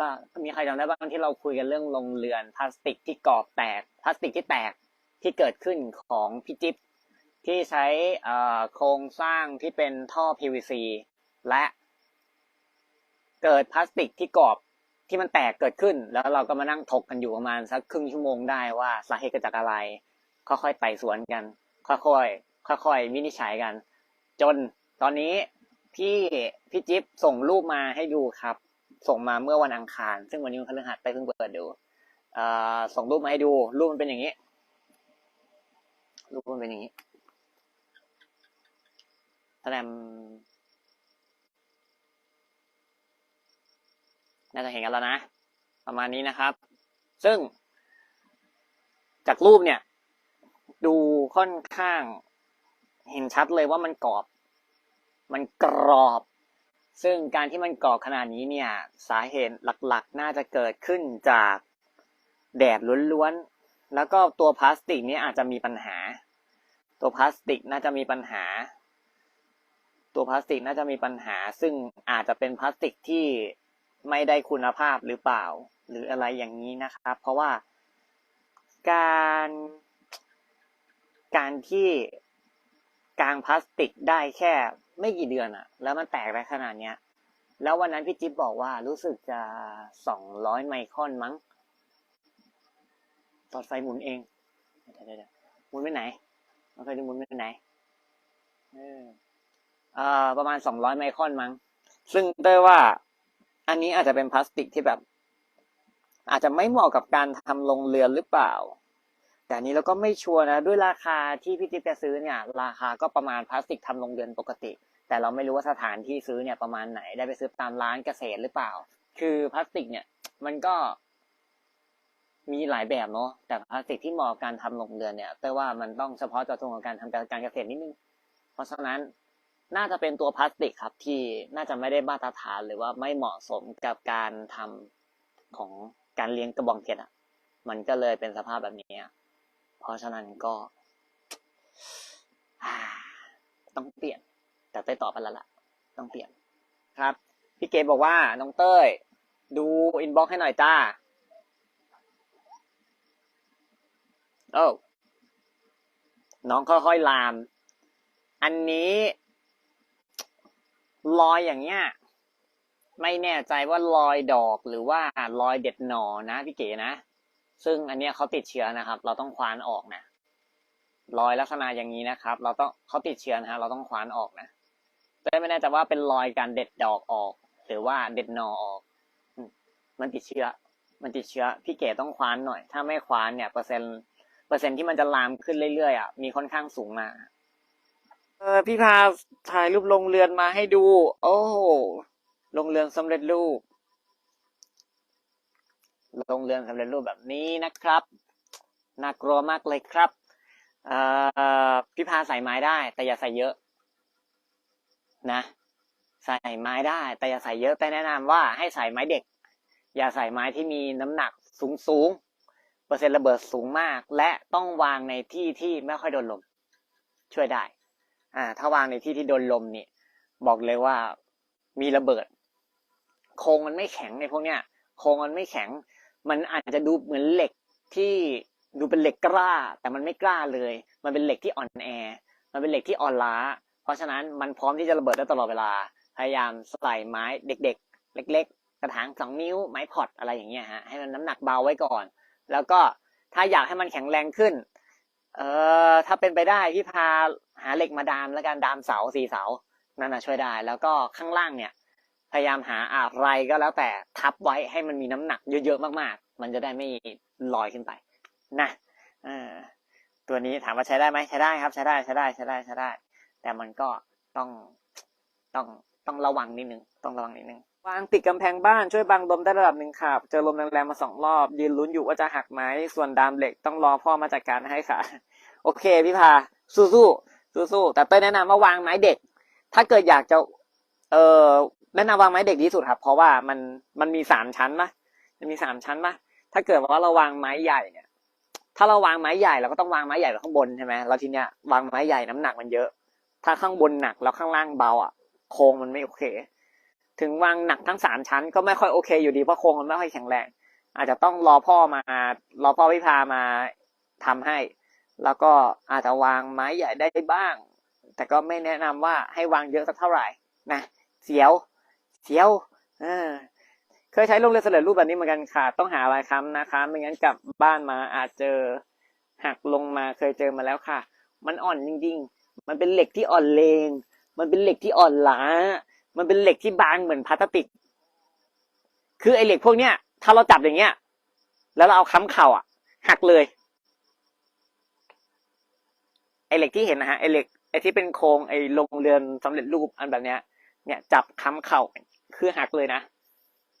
ล่ามีใครจำได้บ้างที่เราคุยกันเรื่องโรงเรือนพลาสติกที่กรอบแตกพลาสติกที่แตกที่เกิดขึ้นของพี่จิ๊บที่ใช้อ่อโครงสร้างที่เป็นท่อ PVC และเกิดพลาสติกที่กรอบที่มันแตกเกิดขึ้น แล้วเราก็มานั่งถกกันอยู่ประมาณสักครึ่งชั่วโมงได้ว่าสาเหตุเกิดจากอะไร ค่อยๆไต่สวนกัน ค่อยๆค่อยๆวินิจฉัยกัน จนตอนนี้พี่พี่จิ๊บส่งรูปมาให้ดูครับ ส่งมาเมื่อวันอังคาร ซึ่งวันนี้วันพฤหัสไปเพิ่งเปิดดูส่งรูปมาให้ดู รูปมันเป็นอย่างนี้ รูปมันเป็นอย่างนี้แสดงน่าจะเห็นกันแล้วนะ ประมาณนี้นะครับ ซึ่ง จากรูปเนี่ย ดูค่อนข้าง เห็นชัดเลยว่ามันกรอบ มันกรอบ ซึ่งการที่มันกรอขนาดนี้เนี่ยสาเหตุหลักๆ น่าจะเกิดขึ้นจากแดดล้วนๆ แล้วก็ตัวพลาสติกนี้อาจจะมีปัญหา ตัวพลาสติกน่าจะมีปัญหา ตัวพลาสติกน่าจะมีปัญหา ซึ่งอาจจะเป็นพลาสติกที่ไม่ได้คุณภาพหรือเปล่า หรืออะไรอย่างนี้นะครับ เพราะว่าการการที่ กลางพลาสติกได้แค่ไม่กี่เดือนอะแล้วมันแตกได้ขนาดเนี้ย แล้ววันนั้นพี่จิ๊บบอกว่ารู้สึกจะสองร้อยไมครอนมั้งตอดไฟหมุนเองเดี๋ยวเดี๋ยวหมุนไปไหนมันเคยดูหมุนไปไหนเออเอ่อประมาณสองร้อยไมครอนมั้ง ซึ่งเต้ยว่า อันนี้อาจจะเป็นพลาสติกที่แบบ อาจจะไม่เหมาะกับการทำโรงเรือนหรือเปล่า แต่นี้เราก็ไม่ชัวร์นะด้วยราคาที่พี่จิ๊บจะซื้อเนี่ยราคาก็ประมาณพลาสติกทำโรงเรือนปกติ แต่เราไม่รู้ว่าสถานที่ซื้อเนี่ยประมาณไหนได้ไปซื้อตามร้านเกษตรหรือเปล่า คือพลาสติกเนี่ยมันก็มีหลายแบบเนาะแต่พลาสติกที่เหมาะกับการทำโรงเรือนเนี่ยแต่ว่ามันต้องเฉพาะเจาะจงกับการทำการเกษตรนิดนึง เพราะฉะนั้นน่าจะเป็นตัวพลาสติกครับที่น่าจะไม่ได้มาตรฐานหรือว่าไม่เหมาะสมกับการทำของการเลี้ยงกระบองเพชรอะ มันก็เลยเป็นสภาพแบบนี้ เพราะฉะนั้นก็ต้องเปลี่ยน แต่เต้ยตอบไปแล้วล่ะ ต้องเปลี่ยนครับ พี่เกดบอกว่า น้องเต้ย ดูอินบ็อกให้หน่อยจ้าโอ้น้องค่อยๆลาม อันนี้รอยอย่างเงี้ย ไม่แน่ใจว่ารอยดอกหรือว่ารอยเด็ดหน่อนะพี่เก๋นะ ซึ่งอันเนี้ยเขาติดเชื้อนะครับ เราต้องคว้านออกนะรอยลักษณะอย่างนี้นะครับ เราต้องเขาติดเชื้อนะฮะเราต้องคว้านออกนะแต่ไม่แน่ใจว่าเป็นรอยการเด็ดดอกออก หรือว่าเด็ดหนอออก มันติดเชื้อ มันติดเชื้อ พี่เก๋ต้องคว้านหน่อย ถ้าไม่คว้านเนี่ยเปอร์เซ็นต์เปอร์เซ็นต์ที่มันจะลามขึ้นเรื่อยๆอะมีค่อนข้างสูงมากเออพี่พาถ่ายรูปโรงเรือนมาให้ดู โอ้โรงเรือนสำเร็จรูป โรงเรือนสำเร็จรูปแบบนี้นะครับ น่ากลัวมากเลยครับพี่พาใส่ไม้ได้ แต่อย่าใส่เยอะ นะ ใส่ไม้ได้ แต่อย่าใส่เยอะ แต่แนะนำว่าให้ใส่ไม้เด็ก อย่าใส่ไม้ที่มีน้ำหนักสูงสูงเปอร์เซ็นต์ระเบิดสูงมาก และต้องวางในที่ที่ไม่ค่อยโดนลม ช่วยได้ อ่า ถ้าวางในที่ที่โดนลมนี่บอกเลยว่ามีระเบิด โครงมันไม่แข็งในพวกเนี้ยโครงมันไม่แข็ง มันอาจจะดูเหมือนเหล็กที่ดูเป็นเหล็กกล้า แต่มันไม่กล้าเลย มันเป็นเหล็กที่อ่อนแอ มันเป็นเหล็กที่อ่อนล้า เพราะฉะนั้นมันพร้อมที่จะระเบิดได้ตลอดเวลา พยายามใส่ไม้เด็ก ๆ เล็ก ๆ กระถางสองนิ้วไม้พอดอะไรอย่างเงี้ยฮะให้มันน้ำหนักเบาไว้ก่อน แล้วก็ถ้าอยากให้มันแข็งแรงขึ้น เอ่อถ้าเป็นไปได้พี่พาหาเหล็กมาดามแล้วกันดามเสาสี่เสานั่นนะช่วยได้ แล้วก็ข้างล่างเนี่ย พยายามหาอะไรก็แล้วแต่ทับไว้ให้มันมีน้ำหนักเยอะๆมากๆ มันจะได้ไม่ลอยขึ้นไปนะตัวนี้ถามว่าใช้ได้ไหมใช้ได้ครับ ใช้ได้ใช้ได้ใช้ได้ใช้ได้ แต่มันก็ต้องต้องต้องระวังนิดนึงต้องระวังนิดนึงวางติดกำแพงบ้านช่วยบังลมได้ระดับหนึ่งครับเจอลมแรงๆมาสองรอบ ยืนลุ้นอยู่ว่าจะหักไหมส่วนดามเหล็กต้องรอพ่อมาจัดการให้ค่ะ โอเคพี่พาสู้สู้สู้สู้ๆแต่เต้ยแนะนำว่าวางไม้เด็ก ถ้าเกิดอยากจะเออ แนะนำวางไม้เด็กดีที่สุดครับ เพราะว่ามันมันมีสามชั้นนะมันมีสามชั้นนะถ้าเกิดว่าเราวางไม้ใหญ่เนี่ย ถ้าเราวางไม้ใหญ่เราก็ต้องวางไม้ใหญ่ไว้ข้างบนใช่ไหมแล้วทีเนี้ยวางไม้ใหญ่น้ำหนักมันเยอะ ถ้าข้างบนหนักแล้วข้างล่างเบาอะโครงมันไม่โอเค ถึงวางหนักทั้งสามชั้น ก็ไม่ค่อยโอเค อยู่ดีเพราะโครงมันไม่ค่อยแข็งแรง อาจจะต้องรอพ่อมารอพ่อพิพามาทำให้ แล้วก็อาจจะวางไม้ใหญ่ได้บ้าง แต่ก็ไม่แนะนำว่าให้วางเยอะสักเท่าไหร่นะเสียว เสียวเออเคยใช้โรงเรือนสำเร็จรูปแบบนี้เหมือนกันค่ะ ต้องหาอะไรค้ำนะคะ ไม่งั้นกลับบ้านมาอาจเจอหักลงมาเคยเจอมาแล้วค่ะ มันอ่อนจริง ๆ มันเป็นเหล็กที่อ่อนเลง มันเป็นเหล็กที่อ่อนล้า มันเป็นเหล็กที่บางเหมือนพลาสติก คือไอเหล็กพวกเนี้ย ถ้าเราจับอย่างเงี้ย แล้วเราเอาค้ำเข่าอะ หักเลย ไอเหล็กที่เห็นนะฮะ ไอเหล็ก ไอที่เป็นโครงไอ้โรงเรือนสำเร็จรูปอันแบบเนี้ย เนี่ยจับค้ำเข่า คือหักเลยนะ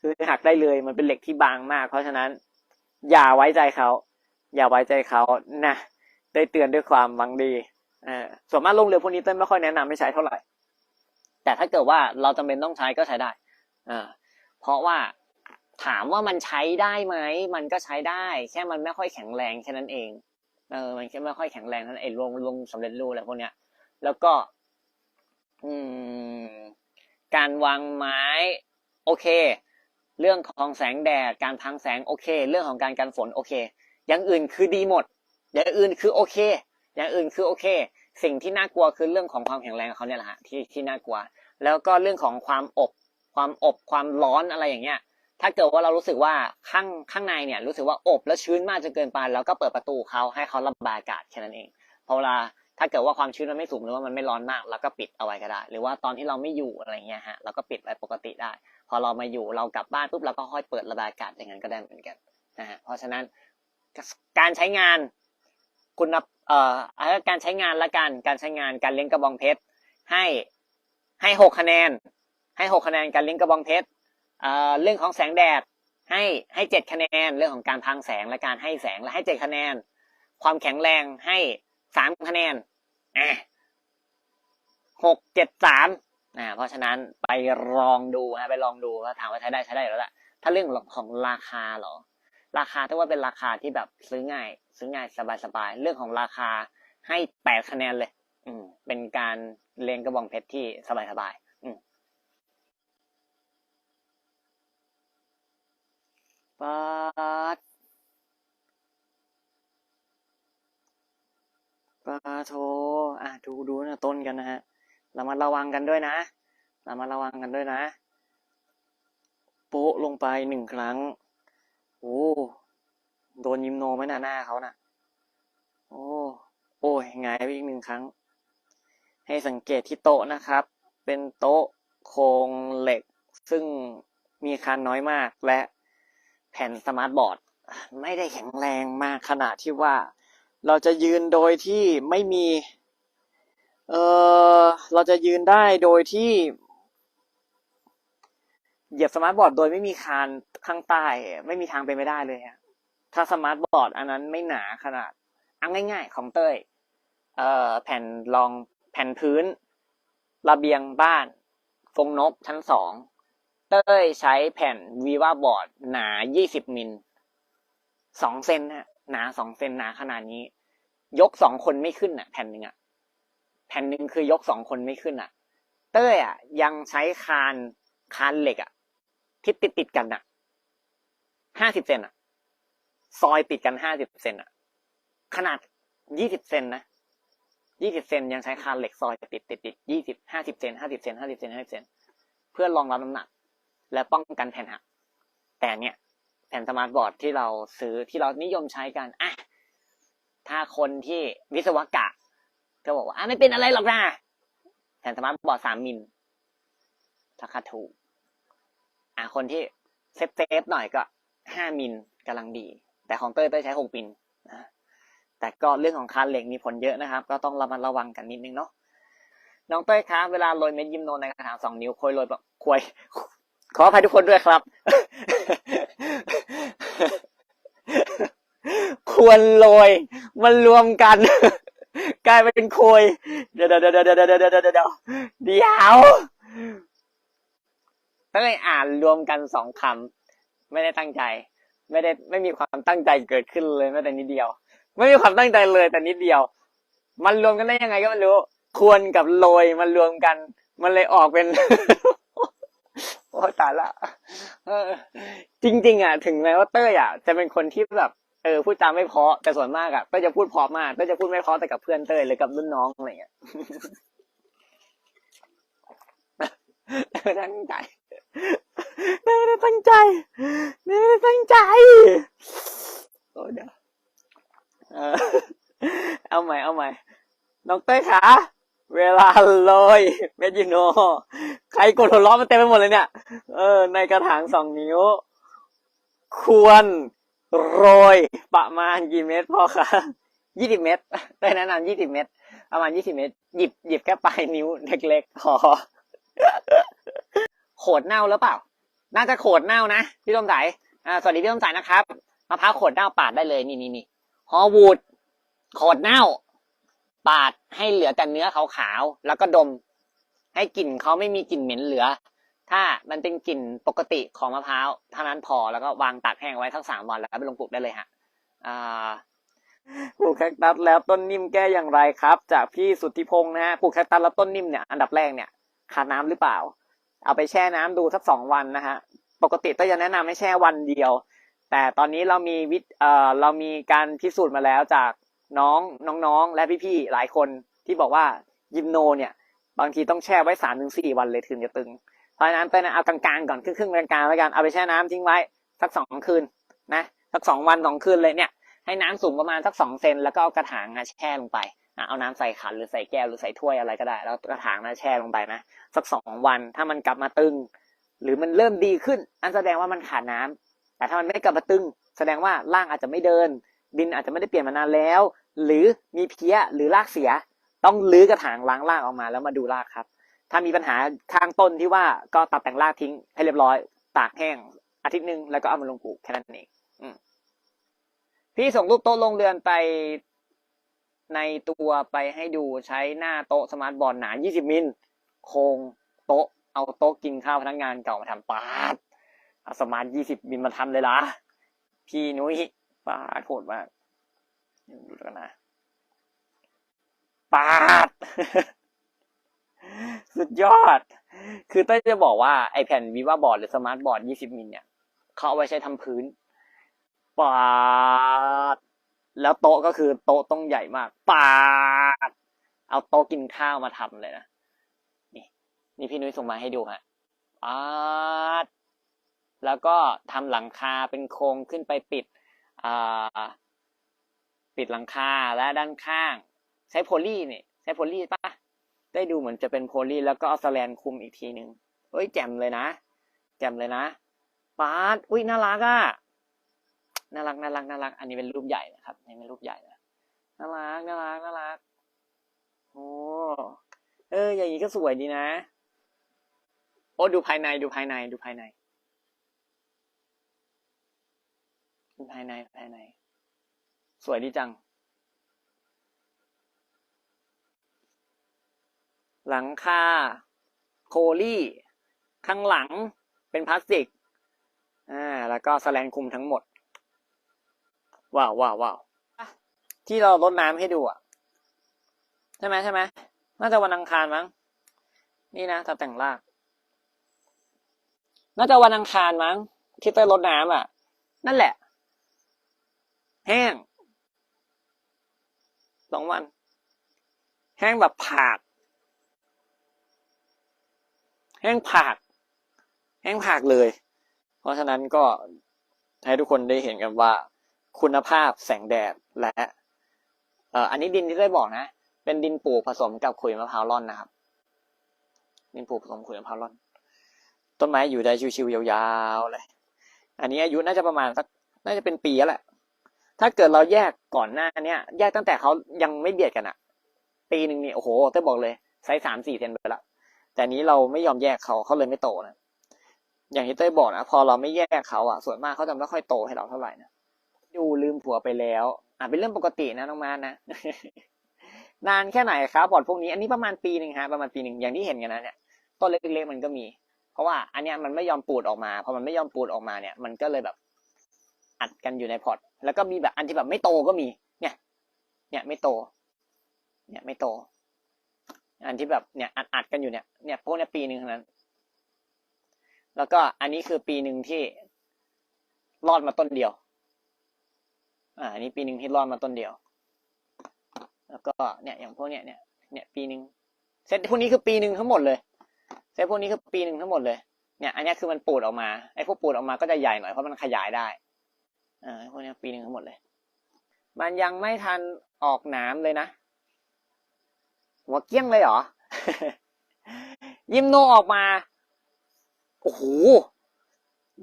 คือหักได้เลย มันเป็นเหล็กที่บางมาก เพราะฉะนั้น อย่าไว้ใจเขา อย่าไว้ใจเขานะ ได้เตือนด้วยความหวังดีอส่วนมากโรงเรือพวกนี้เต้นไม่ค่อยแนะนำให้ใช้เท่าไหร่ แต่ถ้าเกิดว่าเราจำเป็นต้องใช้ก็ใช้ได้อ่าเพราะว่าถามว่ามันใช้ได้ไหม มันก็ใช้ได้ แค่มันไม่ค่อยแข็งแรงแค่นั้นเอง เออ มันแค่ไม่ค่อยแข็งแรงเท่านั้นไอ้ลงลงสำเร็จรูปอะไรพวกเนี้ย แล้วก็ อืม การวางไม้โอเค เรื่องของแสงแดดการพังแสงโอเค เรื่องของการกันฝนโอเค อย่างอื่นคือดีหมด อย่างอื่นคือโอเค อย่างอื่นคือโอเค สิ่งที่น่ากลัวคือเรื่องของความแข็งแรงของเขาเนี่ยแหละฮะที่ที่น่ากลัว แล้วก็เรื่องของความอบความอบความร้อนอะไรอย่างเงี้ย ถ้าเกิดว่าเรารู้สึกว่าข้างข้างในเนี่ยรู้สึกว่าอบและชื้นมากจนเกินไปแล้วก็เปิดประตูเขาให้เขาระบายอากาศแค่นั้นเองพอเวลา ถ้าเกิดว่าความชื้นมันไม่สูงหรือว่ามันไม่ร้อนมากเราก็ปิดเอาไว้ก็ได้ หรือว่าตอนที่เราไม่อยู่อะไรเงี้ยฮะเราก็ปิดไว้ปกติได้ พอเรามาอยู่เรากลับบ้านปุ๊บเราก็ค่อยเปิดระบายอากาศอย่างนั้นก็ได้เหมือนกันนะฮะเพราะฉะนั้นการใช้งานคุณเอ่อการใช้งานละกันการใช้งานการเลี้ยงกระบองเพชรให้ให้หกคะแนน ให้หกคะแนนการเลี้ยงกระบองเพชรเอ่อเรื่องของแสงแดดให้ให้เจ็ดคะแนน เรื่องของการพังแสงและการให้แสงและให้เจ็ดคะแนน ความแข็งแรงให้ สามคะแนนหกเจ็ดสามอ่าเพราะฉะนั้นไปลองดูฮะไปลองดูว่าถามว่าใช้ได้ใช้ได้แล้วล่ะถ้าเรื่องของราคาหรอ ราคาถ้าว่าเป็นราคาที่แบบซื้อง่าย ซื้อง่ายสบายๆเรื่องของราคาให้แปดคะแนนเลย อืม เป็นการเลี้ยงกระบองเพชรที่สบายๆอืมปัด ปาโทอะดูดูนะต้นกันนะฮะเรามาระวังกันด้วยนะเรามาระวังกันด้วยนะโป๊ะลงไปหนึ่งครั้งโอ้โดนยิมโนไหมหน้าหน้าเขานะ่ะ โอ้โอ้ยหงายไปอีกหนึ่งครั้ง ให้สังเกตที่โต๊ะนะครับ เป็นโต๊ะโครงเหล็ก ซึ่งมีคานน้อยมากและแผ่นสมาร์ทบอร์ด ไม่ได้แข็งแรงมากขนาดที่ว่า เราจะยืนโดยที่ไม่มี เออเราจะยืนได้โดยที่ เหยียบสมาร์ทบอร์ดโดยไม่มีคานข้างใต้ไม่มีทางเป็นไปได้เลยฮะถ้าสมาร์ทบอร์ดอันนั้นไม่หนาขนาดเอาง่าย ๆ ของเต้ยเอ่อแผ่นรองแผ่นพื้น ระเบียงบ้านฟงนกชั้นสองเต้ยใช้แผ่นวีวาบอร์ดหนา 20 มิลสองเซนฮะ หนาสองเซนหนาขนาดนี้ ยกสองคนไม่ขึ้นอะ แผ่นหนึ่งอะ แผ่นหนึ่งคือยกสองคนไม่ขึ้นอะ เต้ยอะ ยังใช้คานคานเหล็กอะที่ติดติดกันอะห้าสิบเซนอะ ซอยติดกันห้าสิบเซนอะ ขนาดยี่สิบเซนนะยี่สิบเซนยังใช้คานเหล็กซอยติดติดติดยี่สิบห้าสิบเซนห้าสิบเซนห้าสิบเซนห้าสิบเซนเพื่อรองรับน้ำหนัก และป้องกันแผ่นหักแต่เนี่ย แผ่นสมาร์ทบอร์ดที่เราซื้อที่เรานิยมใช้กันอะถ้าคนที่วิศวกะก็บอกว่าอะไม่เป็นอะไรหรอกนะแผ่นสมาร์ทบอร์ดสามมิลราคาถูกอะคนที่เซฟเซฟหน่อยก็ห้ามิลกำลังดี แต่ของเต้ยเต้ยใช้หกมิลนะแต่ก็เรื่องของคานเหล็กมีผลเยอะนะครับ ก็ต้องระมัดระวังกันนิดนึงเนาะน้องเต้ยครับเวลาโรยเม็ดยิมโนในกระถางสองนิ้วควยโรยแบบควย ขออภัยทุกคนด้วยครับ ควรโรยมันรวมกัน กลายเป็นโคยเดี๋ยวเดี๋ยวเดี๋ยวเดี๋ยวเดี๋ยวเดี๋ยวเดี๋ยวเดี๋ยวเดี๋ยวต้องเลยอ่านรวมกันสองคำไม่ได้ตั้งใจ ไม่ได้ไม่มีความตั้งใจเกิดขึ้นเลยแม้แต่นิดเดียว ไม่มีความตั้งใจเลยแต่นิดเดียว มันรวมกันได้ยังไงก็ไม่รู้ ควรกับโรยมันรวมกัน มันเลยออกเป็น อ้ตายละจริง ๆ อะ ถึงแม้ว่าเต้ยอะจะเป็นคนที่แบบเออพูดจามไม่เพาะแต่ส่วนมากอะเต้ยจะพูดเพาะมากเต้ยจะพูดไม่เพาะแต่กับเพื่อนเต้ยหรือกับรุ่นน้องอะไรเงี้ยเต้ยตั้งใจไม่ได้ตั้งใจไม่ได้ตั้งใจโอ้เดี๋ยวเอาใหม่เอาใหม่น้องเต้ยคะ เวลาโรยเมดยูโนใครกดหัวล้อมันเต็มไปหมดเลยเนี่ย เออ ในกระถางสองนิ้ว ควรโรยประมาณกี่เม็ดพ่อคะยี่สิบเม็ดได้แนะนำยี่สิบเม็ดประมาณยี่สิบเม็ดหยิบหยิบแค่ปลายนิ้วเล็กๆพอโขดเน่าหรือเปล่า น่าจะโขดเน่านะพี่ต้มสายอ่าสวัสดีพี่ต้มสายนะครับมะพร้าวโขดเน่าปาดได้เลยนี่นี่นี่ฮอวูดโขดเน่า ปาดให้เหลือแต่เนื้อขาวๆแล้วก็ดม ให้กลิ่นเขาไม่มีกลิ่นเหม็นเหลือ ถ้ามันเป็นกลิ่นปกติของมะพร้าวเท่านั้นพอแล้วก็วางตากแห้งไว้ทั้งสามวันแล้วไปลงปลูกได้เลยฮะปลูกแคคตัสแล้วต้นนิ่มแก้อย่างไรครับ จากพี่สุทธิพงศ์นะฮะปลูกแคคตัสแล้วต้นนิ่มเนี่ยอันดับแรกเนี่ยขาดน้ำหรือเปล่า เอาไปแช่น้ำดูสักสองวันนะฮะปกติก็จะแนะนำให้แช่วันเดียว แต่ตอนนี้เรามีวิเอ่อเรามีการพิสูจน์มาแล้วจาก น้องน้องๆ และพี่ๆหลายคนที่บอกว่ายิมโนเนี่ย บางทีต้องแช่ไว้สามถึงสี่วันเลยถึงจะตึงเพราะนั้นเต้ยนเอากลางๆก่อนครึ่งๆกลางๆแล้วกันเอาไปแช่น้ำทิ้งไว้สักสองคืนนะสักสองวันสองคืนเลยเนี่ย ให้น้ำสูงประมาณสักสองเซนแล้วก็เอากระถางอะแช่ลงไปอะเอาน้ำใส่ขันหรือใส่แก้วหรือใส่ถ้วยอะไรก็ได้ แล้วกระถางนะแช่ลงไปนะสักสองวันถ้ามันกลับมาตึง หรือมันเริ่มดีขึ้นอันแสดงว่ามันขาดน้ำแต่ถ้ามันไม่กลับมาตึง แสดงว่าร่างอาจจะไม่เดิน ดินอาจจะไม่ได้เปลี่ยนมานานแล้ว หรือมีเพี้ยหรือรากเสีย ต้องลื้อกระถางล้างรากออกมาแล้วมาดูรากครับ ถ้ามีปัญหาข้างต้นที่ว่าก็ตัดแต่งรากทิ้งให้เรียบร้อย ตากแห้ง อาทิตย์หนึ่งแล้วก็เอามาลงปลูกแค่นั้นเองพี่ส่งรูปโต๊ะลงเรือนไปในตัวไปให้ดูใช้หน้าโต๊ะสมาร์ทบอร์ดหนา 20 มิล โครงโต๊ะ เอาโต๊ะกินข้าวพนักงานเก่ามาทำปาดเอาสมาร์ท 20 มิลมาทำเลยล่ะ พี่นุ้ย ปาดโหดมากดูแล้วนะปาด สุดยอด คือเต้จะบอกว่าไอแผ่นวิวาบอร์ดหรือสมาร์ทบอร์ด20มิลเนี่ยเขาเอาไว้ใช้ทำพื้นปาด แล้วโต๊ะก็คือโต๊ะต้องใหญ่มากปาด เอาโต๊ะกินข้าวมาทำเลยนะ นี่ นี่พี่นุ้ยส่งมาให้ดูฮะปาด แล้วก็ทำหลังคาเป็นโครงขึ้นไปปิด ปิดหลังคาและด้านข้าง ใช้โพลีเนี่ยใช้โพลีปะได้ดูเหมือนจะเป็นโพลีแล้วก็เอาสแลนคุมอีกทีหนึ่งเฮ้ยแจ่มเลยนะ แจ่มเลยนะปาดอุ้ยน่ารักอะน่ารักน่ารักน่ารัก อันนี้เป็นรูปใหญ่นะครับนี่เป็นรูปใหญ่นะน่ารักน่ารักน่ารักโอ้เอออย่างนี้ก็สวยดีนะ โอ้ดูภายในดูภายในดูภายใน ดู ภายในภายใน สวยดีจัง หลังคาโคลี่ ข้างหลังเป็นพลาสติก อ่า แล้วก็สแลนคุมทั้งหมด ว้าวว้าวว้าวที่เราลดน้ำให้ดูอะ ใช่ไหมใช่ไหมน่าจะวันอังคารมั้ง นี่นะตัดแต่งราก น่าจะวันอังคารมั้ง ที่เต้ยลดน้ำอะ นั่นแหละ แห้งสองวัน แห้งแบบผาก แห้งผาก แห้งผากเลย เพราะฉะนั้นก็ให้ทุกคนได้เห็นกันว่า คุณภาพแสงแดดและเอ่ออันนี้ดินที่ได้บอกนะ เป็นดินปลูกผสมกับขุยมะพร้าวร่อนนะครับ ดินปลูกผสมขุยมะพร้าวร่อน ต้นไม้อยู่ได้ชิวๆยาวๆเลย อันนี้อายุน่าจะประมาณสัก น่าจะเป็นปีแล้วแหละ ถ้าเกิดเราแยกก่อนหน้าเนี้ยแยกตั้งแต่เขายังไม่เบียดกันอะปีหนึ่งนี่โอ้โหเต้บอกเลยไซส์สามสี่เซนไปละแต่นี้เราไม่ยอมแยกเขาเขาเลยไม่โตนะอย่างที่เต้บอกนะพอเราไม่แยกเขาอะส่วนมากเขาจะไม่ค่อยโตให้เราเท่าไหร่นะดูลืมผัวไปแล้วอะเป็นเรื่องปกตินะน้องมานะนานแค่ไหนครับบอร์ดพวกนี้อันนี้ประมาณปีหนึ่งฮะประมาณปีหนึ่งอย่างที่เห็นกันนะเนี่ยต้นเล็กๆมันก็มี เพราะว่าอันเนี้ยมันไม่ยอมปูดออกมาพอมันไม่ยอมปูดออกมาเนี่ย มันก็เลยแบบอัดกันอยู่ในพอร์ต แล้วก็มีแบบอันที่แบบไม่โตก็มี เนี่ย เนี่ยไม่โต เนี่ยไม่โต อันที่แบบเนี่ยอัดอัดกันอยู่เนี่ย เนี่ยพวกเนี้ยปีหนึ่งเท่านั้น แล้วก็อันนี้คือปีหนึ่งที่รอดมาต้นเดียว อ่า อันนี้ปีหนึ่งที่รอดมาต้นเดียว แล้วก็เนี่ยอย่างพวกเนี้ยเนี่ย เนี่ยปีหนึ่งเซตพวกนี้คือปีหนึ่งทั้งหมดเลยเซตพวกนี้คือปีหนึ่งทั้งหมดเลยเนี่ย อันนี้คือมันปูดออกมาไอ้พวกปูดออกมาก็จะใหญ่หน่อยเพราะมันขยายได้ อ่าไอ้พวกนี้ปีหนึ่งทั้งหมดเลย มันยังไม่ทันออกหนามเลยนะ หัวเกี้ยงเลยเหรอ ยิมโนออกมา โอ้โห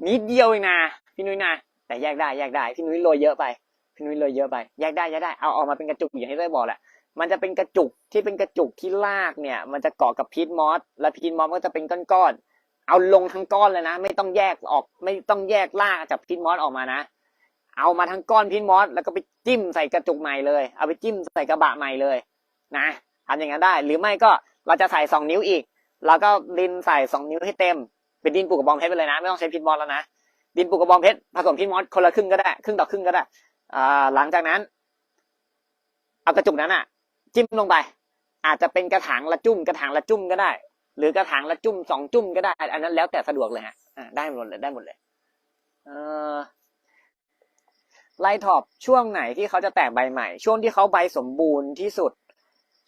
นิดเดียวเองนะพี่นุ้ยนะ แต่แยกได้แยกได้ พี่นุ้ยโรยเยอะไป พี่นุ้ยโรยเยอะไป แยกได้แยกได้ เอาออกมาเป็นกระจุกอย่างที่ได้บอกแหละ มันจะเป็นกระจุกที่เป็นกระจุกที่ลากเนี่ย มันจะเกาะกับพีทมอส และพีทมอสก็จะเป็นก้อนๆ เอาลงทั้งก้อนเลยนะ ไม่ต้องแยกออก ไม่ต้องแยกลากจากพีทมอสออกมานะ เอามาทั้งก้อนพีทมอสแล้วก็ไปจิ้มใส่กระจุกใหม่เลย เอาไปจิ้มใส่กระบะใหม่เลยนะทำอย่างนั้นได้ หรือไม่ก็เราจะใส่สองนิ้วอีกแล้วก็ดินใส่สองนิ้วให้เต็ม เป็นดินปูกกระบองเพชรไปเลยนะ ไม่ต้องใช้พิษมอสแล้วนะ ดินปูกกระบองเพชรผสมพิษมอสคนละครึ่งก็ได้ ครึ่งต่อครึ่งก็ได้อ่าหลังจากนั้น เอากระจุกนั้นอะ จิ้มลงไป อาจจะเป็นกระถางละจุ่มกระถางละจุ่มก็ได้ หรือกระถางละจุ่มสองจุ่มก็ได้ อันนั้นแล้วแต่สะดวกเลยฮะได้หมดเลยได้หมดเลย เออ ไลท็อปช่วงไหนที่เขาจะแตกใบใหม่ ช่วงที่เขาใบสมบูรณ์ที่สุด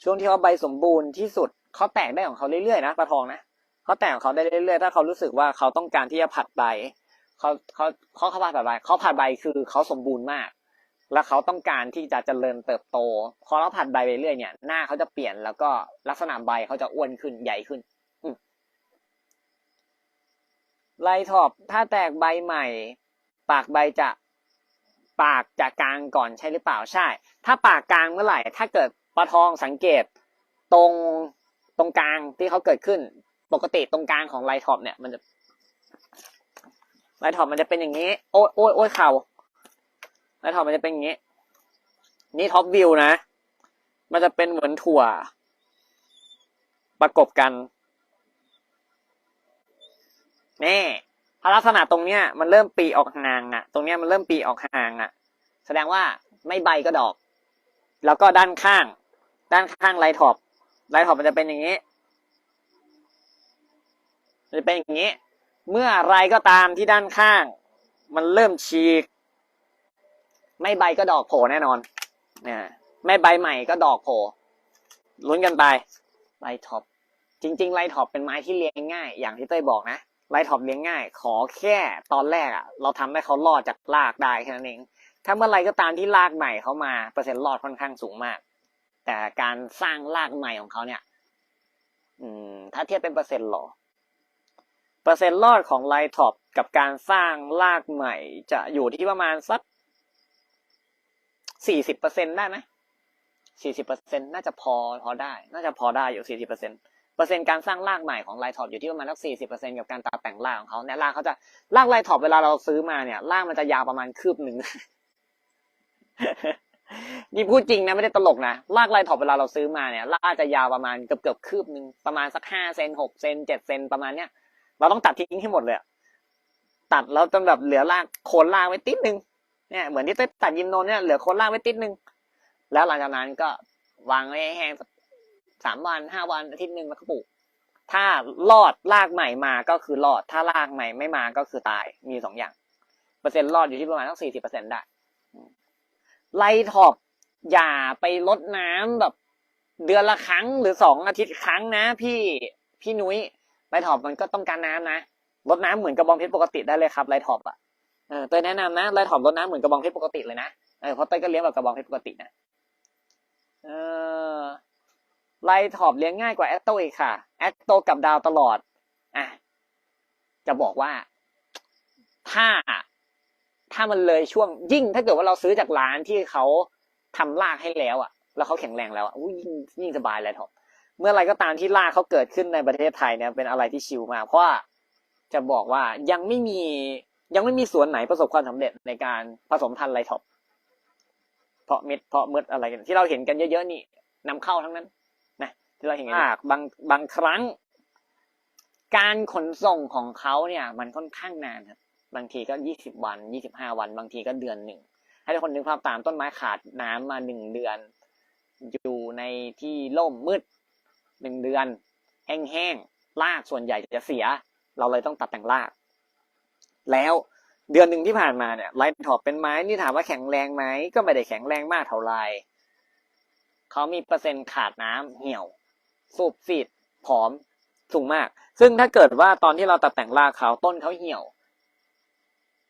ช่วงที่เขาใบสมบูรณ์ที่สุดเขาแตกได้ของเขาเรื่อยๆนะปลาทองนะเขาแตกของเขาได้เรื่อยๆถ้าเขารู้สึกว่าเขาต้องการที่จะผัดใบเขาเขาเขาเขาผัดใบเขาผัดใบคือเขาสมบูรณ์มาก แล้วเขาต้องการที่จะเจริญเติบโตพอเราผัดใบไปเรื่อยเนี่ย หน้าเขาจะเปลี่ยนแล้วก็ลักษณะใบเขาจะอ้วนขึ้นใหญ่ขึ้นไลท็อปถ้าแตกใบใหม่ ปากใบจะ ปากจะกลางก่อนใช่หรือเปล่าใช่ ถ้าปากกลางเมื่อไหร่ ถ้าเกิดปลาทองสังเกตตรงตรงกลางที่เขาเกิดขึ้น ปกติตรงกลางของไลท็อปเนี่ยมันจะไลท็อปมันจะเป็นอย่างนี้ โอ้ยโอ้ยโอ้ยเข่าไลท็อปมันจะเป็นอย่างนี้ นี่ท็อปวิวนะ มันจะเป็นเหมือนถั่ว ประกบกันนี่ ลักษณะตรงเนี้ยมันเริ่มปีออกห่างอะ ตรงเนี้ยมันเริ่มปีออกห่างอะ แสดงว่าไม่ใบก็ดอก แล้วก็ด้านข้าง ด้านข้างไลท็อปไลท็อปมันจะเป็นอย่างนี้มันจะเป็นอย่างนี้ เมื่อไรก็ตามที่ด้านข้าง มันเริ่มฉีก ไม่ใบก็ดอกโผล่แน่นอนเนี่ยไม่ใบใหม่ก็ดอกโผล่ลุ้นกันไปไลท็อปจริงๆไลท็อปเป็นไม้ที่เลี้ยงง่าย อย่างที่เต้ยบอกนะ ไลท็อปเลี้ยงง่าย ขอแค่ตอนแรกอะ เราทำให้เขารอดจากรากได้แค่นั้นเอง ถ้าเมื่อไรก็ตามที่รากใหม่เขามาเปอร์เซ็นต์รอดค่อนข้างสูงมาก แต่การสร้างรากใหม่ของเขาเนี่ย อืม ถ้าเทียบเป็นเปอร์เซ็นต์หรอ เปอร์เซ็นต์รอดของไลท็อปกับการสร้างรากใหม่ จะอยู่ที่ประมาณสักสี่สิบเปอร์เซ็นได้ไหมสี่สิบเปอร์เซ็นน่าจะพอพอได้ น่าจะพอได้อยู่สี่สิบเปอร์เซ็น เปอร์เซ็นต์การสร้างรากใหม่ของไลท็อปอยู่ที่ประมาณสักสี่สิบเปอร์เซ็นกับการตัดแต่งรากของเขาเนี่ยรากเขาจะรากไลท็อปเวลาเราซื้อมาเนี่ยรากมันจะยาวประมาณคืบหนึ่งนี่พูดจริงนะไม่ได้ตลกนะลากไลท็อปเวลาเราซื้อมาเนี่ยลากจะยาวประมาณเกือบเกือบคืบหนึ่งประมาณสักห้าเซนหกเซนเจ็ดเซนประมาณเนี้ยเราต้องตัดทิ้งให้หมดเลยตัดแล้วจนแบบเหลือรากโคนรากไว้ติดนึงเนี่ยเหมือนที่ตัดยิมโนนเนี่ยเหลือโคนรากไว้ติดนึงแล้วหลังจากนั้นก็วางไว้ให้แห้งสัก สามวันห้าวันอาทิตย์หนึ่งแล้วก็ปลูก ถ้ารอดรากใหม่มาก็คือรอด ถ้ารากใหม่ไม่มาก็คือตายมีสองอย่าง เปอร์เซ็นต์รอดอยู่ที่ประมาณสักสี่สิบเปอร์เซ็นต์ได้ไลท็อปอย่าไปลดน้ำแบบ เดือนละครั้งหรือสองอาทิตย์ครั้งนะ พี่พี่นุ้ยไลท็อปมันก็ต้องการน้ำนะลดน้ำเหมือนกระบองเพชรปกติได้เลยครับไลท็อปอะเออเต้ยแนะนำนะไลท็อปลดน้ำเหมือนกระบองเพชรปกติเลยนะเออเพราะเต้ยก็เลี้ยงแบบกระบองเพชรปกตินะเออ ไลท็อปเลี้ยงง่ายกว่าแอตโตอีกค่ะ แอตโตกับดาวตลอด อะ จะบอกว่า ถ้า ถ้ามันเลยช่วงยิ่งถ้าเกิดว่าเราซื้อจากร้านที่เขาทำรากให้แล้วอะ แล้วเขาแข็งแรงแล้วอะยิ่งยิ่งสบายเลยท็อปเมื่อไรก็ตามที่รากเขาเกิดขึ้นในประเทศไทยเนี่ยเป็นอะไรที่ชิลมากเพราะว่าจะบอกว่ายังไม่มียังไม่มีสวนไหนประสบความสำเร็จในการผสมพันธุ์ไรท็อปเพาะเม็ดเพาะเม็ดอะไรกันที่เราเห็นกันเยอะๆนี่นำเข้าทั้งนั้น ที่เราเห็นกันบางบางครั้ง การขนส่งของเขาเนี่ย มันค่อนข้างนานครับ บางทีก็ยี่สิบวันยี่สิบห้าวัน บางทีก็เดือนหนึ่งให้ทุกคนนึกภาพตามต้นไม้ขาดน้ำมาหนึ่งเดือน อยู่ในที่ร่มมืดหนึ่งเดือน แห้งๆรากส่วนใหญ่จะเสีย เราเลยต้องตัดแต่งราก แล้วเดือนหนึ่งที่ผ่านมาเนี่ยไลท์ท็อปเป็นไม้นี่ถามว่าแข็งแรงไหมก็ไม่ได้แข็งแรงมากเท่าไหร่เขามีเปอร์เซ็นต์ขาดน้ำเหี่ยว สูบฟีดผอมสูงมาก ซึ่งถ้าเกิดว่าตอนที่เราตัดแต่งรากเขาต้นเขาเหี่ยว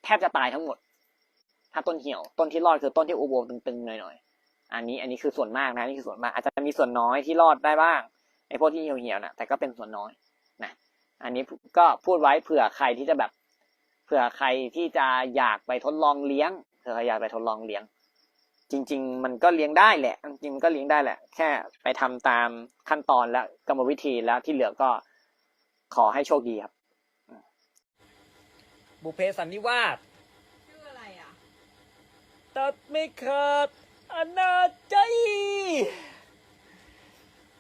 แทบจะตายทั้งหมด ถ้าต้นเหี่ยว ต้นที่รอดคือต้นที่อุโบตึงๆหน่อยๆอันนี้อันนี้คือส่วนมากนะนี่คือส่วนมาก อาจจะมีส่วนน้อยที่รอดได้บ้างไอ้พวกที่เหี่ยวๆนะแต่ก็เป็นส่วนน้อยนะอันนี้ก็พูดไว้เผื่อใครที่จะแบบ เผื่อใครที่จะอยากไปทดลองเลี้ยงเผื่อใครอยากไปทดลองเลี้ยง จริง ๆ มันก็เลี้ยงได้แหละ จริงๆมันก็เลี้ยงได้แหละ แค่ไปทำตามขั้นตอนและกรรมวิธีแล้วที่เหลือก็ขอให้โชคดีครับ บุเพสันนิวาสชื่ออะไรอะ ตัดไม่ขาดอนาจใจ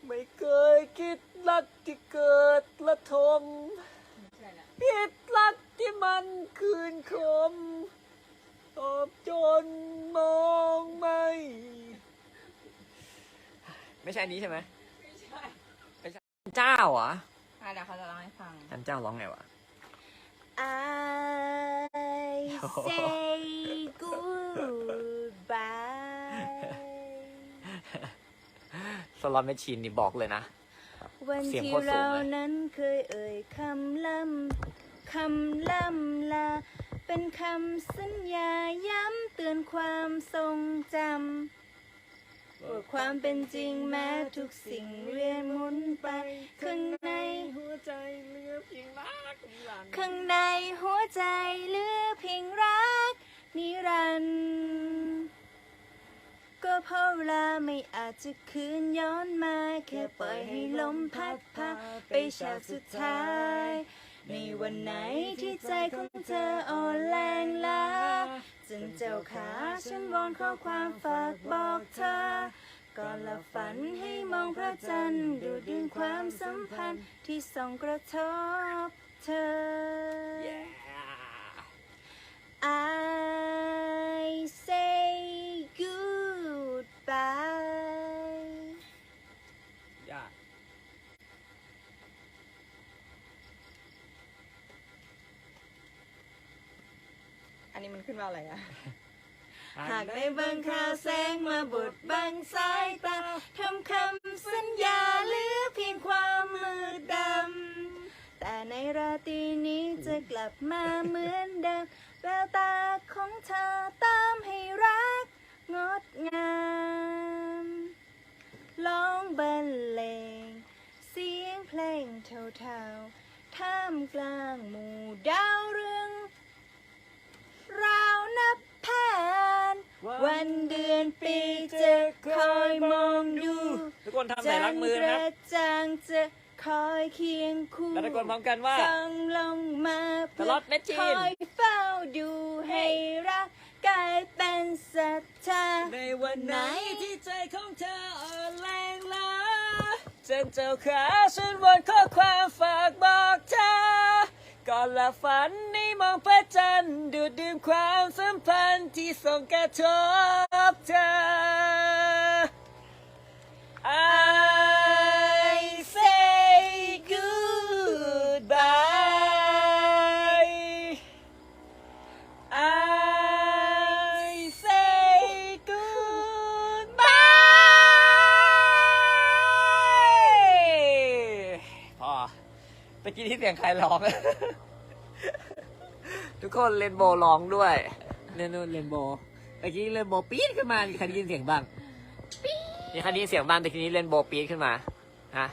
ไม่เคยคิดรักที่เกิดละทมใช่แหละผิดรักที่มันคืนคม ตอบจนมองไม่ ไม่ใช่อันนี้ใช่ไหมไม่ใช่เจ้าเหรออะเดี๋ยวเขาจะเล่าให้ฟังฉันเจ้าร้องไงวะ I โอ้โห say goodbye สล็อตแมชชีนนี่บอกเลยนะ วันเสียงที่โคตรสูงเราเลย นั้นเคยเอ่ยคำล่ำคำล่ำลา เป็นคำสัญญาย้ำเตือนความทรงจำว่าความเป็นจริงแม้ทุกสิ่งเวียนหมุนไป ข้างในหัวใจเหลือเพียงรักข้างในหัวใจเหลือเพียงรัก นิรันดร์ก็เพราะเวลาไม่อาจจะคืนย้อนมา แค่ปล่อยให้ลมพัดพาไปฉากสุดท้าย ในวันไหนที่ใจของเธออ่อนแรงล้าจึงเจ้าขาฉันวอนข้อความฝากบอกเธอ ก่อนหลับฝันให้มองพระจันทร์ดูดดึงความสัมพันธ์ที่ส่องกระทบเธอ I say goodbye ยาก อั นนี้มันขึ้นว่าอะไรอะหาหากกได้บังข่าวแสงมาบดบังสายตาทำคำสัญญาเหลือเพียงความมืดดำ แต่ในราตรีนี้จะกลับมาเหมือนเดิมแววตาของเธอตามให้รักงดงามร้องบรรเลง เสียงเพลงเท่าๆท่ามกลางหมู่ดาวเรือง ราวนับผ่าน วันเดือนปีจะคอยมองดูทุกคนทำใส่รักมือนะครับจันทจางจะคอยเคียงคู่แล้วตะโกนพร้อมกันว่าส่องลงมาตเพื่ลออดแมชชีคนอยเฝ้าดูให้รักกลายเป็นศรัทธาในวันไหนที่ใจของเธออ่อนแรงล้าเจนเจ้าขาฉันวนข้อความฝากบอกเธอก่อนหลับฝันนี่มอง พระจันทร์ดูดดื่มความสัมพันธ์ที่ส่งกระทบเธอ I say goodbye I say goodbye พอตะกี้ที่เสียงใครร้อง ทุกคนเรนโบว์ร้องด้วย เรนโบว์เรนโบว์ตะกี้เรนโบว์ปี๊ดขึ้นมามีใครได้ยินเสียงบ้าง มีใครได้ยินเสียงบ้างตะกี้นี้เรนโบว์ปี๊ดขึ้นมา ฮะ